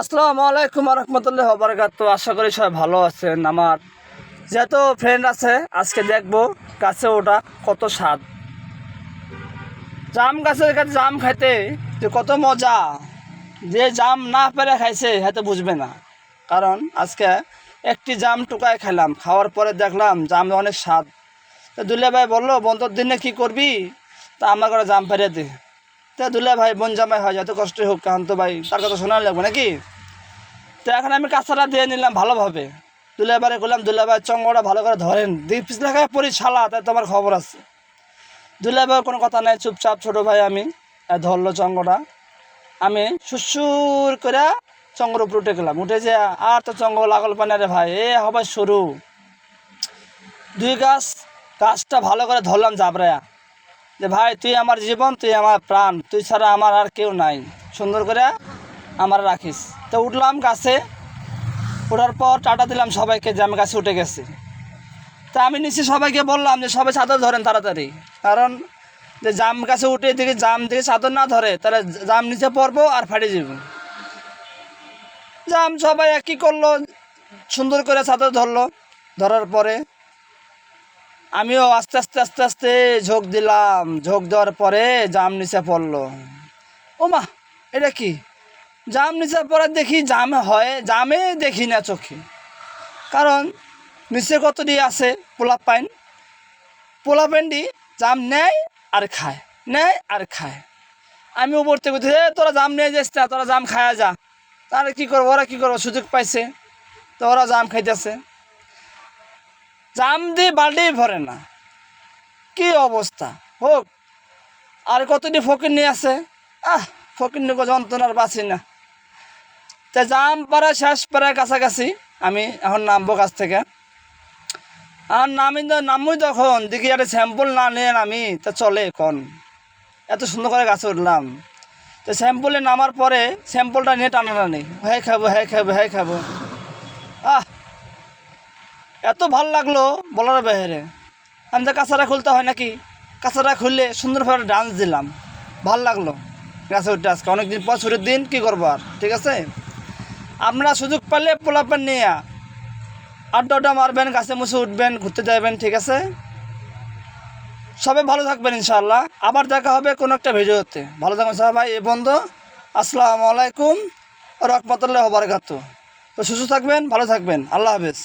আসসালামু আলাইকুম রহমতুল্লাহ বরকাত আশা করি সবাই ভালো আছেন। আমার যেহেতু ফ্রেন্ড আছে, আজকে দেখব গাছে ওটা কত স্বাদ। জাম গাছের কাছে জাম খাইতে যে কত মজা। যে জাম না পেরে খাইছে হয়তো বুঝবে না। কারণ আজকে একটি জাম টুকায় খেলাম খাওয়ার পরে দেখলাম জাম অনেক স্বাদ। তো দুলে ভাই বলল, বন্ধুর দিনে কি করবি? তা আমার করে জাম পেরে দে। তা দুলা ভাই, বোন জামাই হয়, যত কষ্টই হোক কারণ তো ভাই, তার কথা শোনা লাগবে নাকি? তো এখন আমি কাঁচাটা দিয়ে নিলাম ভালোভাবে। দুলে বারে করলাম দুলে ভাই, চঙ্গটা ভালো করে ধরেন। দুই পিস লেখায় ছালা তাই তোমার খবর আছে। দুলে ভাই কোনো কথা নাই, চুপচাপ ছোটো ভাই আমি ধরলো চঙ্গটা। আমি সুসুর করে চঙ্গর উপর উঠে গেলাম। উঠে যে, আর তো চঙ্গ লাগল পানি রে ভাই, এ হবে সরু দুই গাছ, গাছটা ভালো করে ধরলাম জাবরায়া। যে ভাই, তুই আমার জীবন, তুই আমার প্রাণ, তুই ছাড়া আমার আর কেউ নাই। সুন্দর করে আমার রাখিস। তো উঠলাম গাছে। ওঠার পর টাটা দিলাম সবাইকে যে আমি গাছে উঠে গেছি। তা আমি নিচে সবাইকে বললাম যে সবাই চাদর ধরেন তাড়াতাড়ি। কারণ যে জাম গাছে উঠে দিকে জাম দিকে চাদর না ধরে, তাহলে জাম নিচে পড়ব আর ফাটে যাব। জাম সবাই একই করল, সুন্দর করে চাদর ধরলো। ধরার পরে আমিও আস্তে আস্তে আস্তে আস্তে ঝোঁক দিলাম। ঝোঁক দেওয়ার পরে জাম নিচে পড়ল। ও মা এটা কি? জাম নিচে পরে দেখি জাম হয় জামে দেখি না চোখে। কারণ নিচে কতটি আছে? পোলা পাইন। পোলা পাইনটি জাম নেয় আর খায় নেয় আর খায়। আমি উপর থেকে বলছি, "এ, তোরা জাম নিয়ে যাস না তোরা জাম খায়া যা। তাহলে কী করব? ওরা কী করব? সুযোগ পাইছে। তো ওরা জাম খাইতেছে। জাম দিয়ে বাল্টি ভরে না। কি অবস্থা? হোক, আর কতটি ফকির নিয়ে আছে? আহ, ফকির নিয়ে যন্ত্রণার বাঁচি না। তা জাম পাড়া, শেষ পাড়ায় কাছাকাছি, আমি এখন নামবো কাছ থেকে। আর নামি নামুই তখন দেখি একটা স্যাম্পল না নিয়ে নামি, তা চলে এখন। এত সুন্দর করে গাছে উঠলাম। তো স্যাম্পলে নামার পরে স্যাম্পলটা নিয়ে টানা টানাটানি। হ্যাঁ খাব হ্যাঁ খাব হ্যাঁ খাব। এত ভালো লাগল বলার বাইরে। আমি তো কাঁচাটা খুলতে হয় নাকি? কাঁচাটা খুললে সুন্দরভাবে ডান্স দিলাম। ভালো লাগল গাছে উঠে আজকে। অনেকদিন পর ছুটির দিন, কী করব আর? ঠিক আছে? আপনারা সুযোগ পারলে পোলাপেন নিয়ে আড্ডা আড্ডা মারবেন, গাছে মুছে উঠবেন, ঘুরতে যাবেন, ঠিক আছে? সবাই ভালো থাকবেন ইনশাআল্লাহ। আবার দেখা হবে কোনো একটা ভিডিওতে। ভালো থাকবেন সবাই, এ বন্ধু। আসসালামু আলাইকুম। রহমতুল্লাহ বারকাত তো সুস্থ থাকবেন, ভালো থাকবেন। আল্লাহ হাফেজ।